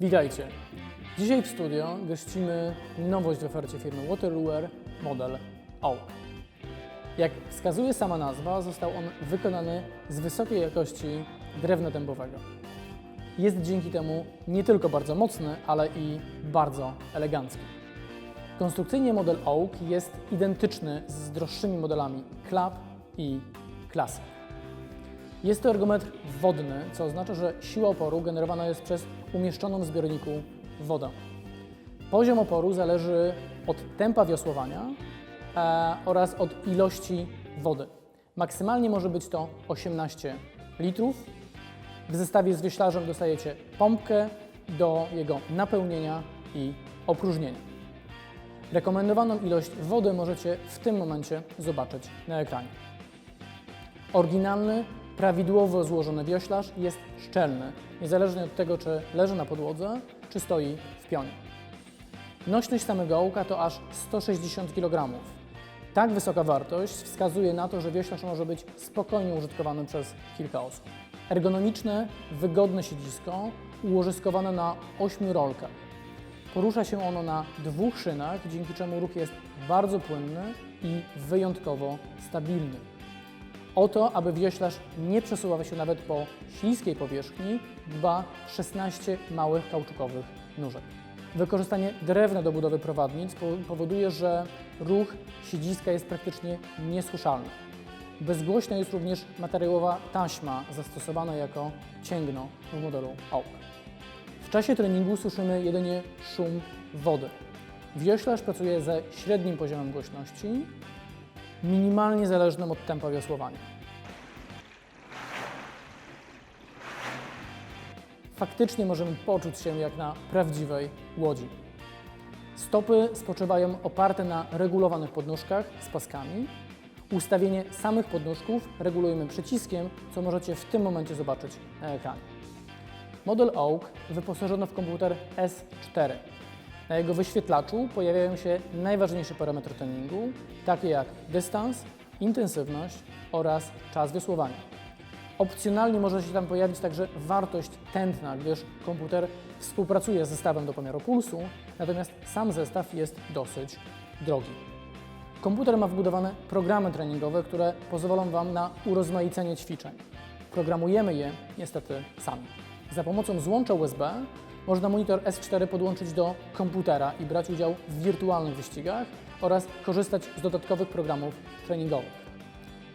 Witajcie. Dzisiaj w studio gościmy nowość w ofercie firmy Waterlooer, model Oak. Jak wskazuje sama nazwa, został on wykonany z wysokiej jakości drewna dębowego. Jest dzięki temu nie tylko bardzo mocny, ale i bardzo elegancki. Konstrukcyjnie model Oak jest identyczny z droższymi modelami Club i Classic. Jest to ergometr wodny, co oznacza, że siła oporu generowana jest przez umieszczoną w zbiorniku wodę. Poziom oporu zależy od tempa wiosłowania e, oraz od ilości wody. Maksymalnie może być to 18 litrów. W zestawie z wioślarzem dostajecie pompkę do jego napełnienia i opróżnienia. Rekomendowaną ilość wody możecie w tym momencie zobaczyć na ekranie. Oryginalny, prawidłowo złożony wioślarz jest szczelny, niezależnie od tego, czy leży na podłodze, czy stoi w pionie. Nośność samego ołka to aż 160 kg. Tak wysoka wartość wskazuje na to, że wioślarz może być spokojnie użytkowany przez kilka osób. Ergonomiczne, wygodne siedzisko ułożyskowane na 8 rolkach. Porusza się ono na dwóch szynach, dzięki czemu ruch jest bardzo płynny i wyjątkowo stabilny. O to, aby wioślarz nie przesuwał się nawet po śliskiej powierzchni, dba 16 małych kauczukowych nóżek. Wykorzystanie drewna do budowy prowadnic po- powoduje, że ruch siedziska jest praktycznie niesłyszalny. Bezgłośna jest również materiałowa taśma zastosowana jako cięgno w modelu Oak. W czasie treningu słyszymy jedynie szum wody. Wioślarz pracuje ze średnim poziomem głośności, minimalnie zależnym od tempa wiosłowania. Faktycznie możemy poczuć się jak na prawdziwej łodzi. Stopy spoczywają oparte na regulowanych podnóżkach z paskami. Ustawienie samych podnóżków regulujemy przyciskiem, co możecie w tym momencie zobaczyć na ekranie. Model Oak wyposażono w komputer S4. Na jego wyświetlaczu pojawiają się najważniejsze parametry treningu, takie jak dystans, intensywność oraz czas wiosłowania. Opcjonalnie może się tam pojawić także wartość tętna, gdyż komputer współpracuje z zestawem do pomiaru pulsu, natomiast sam zestaw jest dosyć drogi. Komputer ma wbudowane programy treningowe, które pozwolą Wam na urozmaicenie ćwiczeń. Programujemy je niestety sami. Za pomocą złącza USB można monitor S4 podłączyć do komputera i brać udział w wirtualnych wyścigach oraz korzystać z dodatkowych programów treningowych.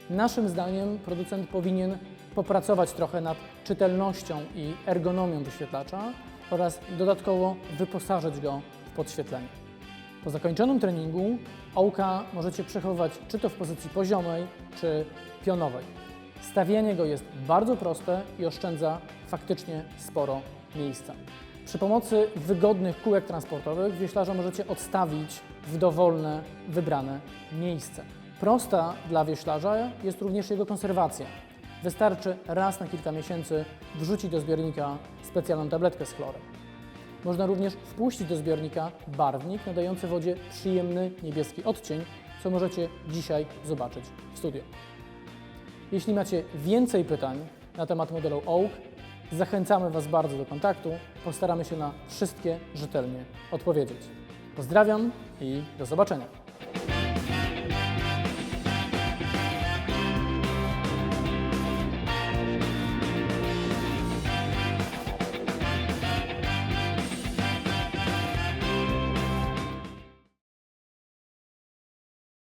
Naszym zdaniem producent powinien popracować trochę nad czytelnością i ergonomią wyświetlacza oraz dodatkowo wyposażyć go w podświetlenie. Po zakończonym treningu ołka możecie przechowywać czy to w pozycji poziomej, czy pionowej. Stawianie go jest bardzo proste i oszczędza faktycznie sporo miejsca. Przy pomocy wygodnych kółek transportowych wioślarza możecie odstawić w dowolne, wybrane miejsce. Prosta dla wioślarza jest również jego konserwacja. Wystarczy raz na kilka miesięcy wrzucić do zbiornika specjalną tabletkę z chlorem. Można również wpuścić do zbiornika barwnik nadający wodzie przyjemny niebieski odcień, co możecie dzisiaj zobaczyć w studio. Jeśli macie więcej pytań na temat modelu Oak, zachęcamy Was bardzo do kontaktu. Postaramy się na wszystkie rzetelnie odpowiedzieć. Pozdrawiam i do zobaczenia.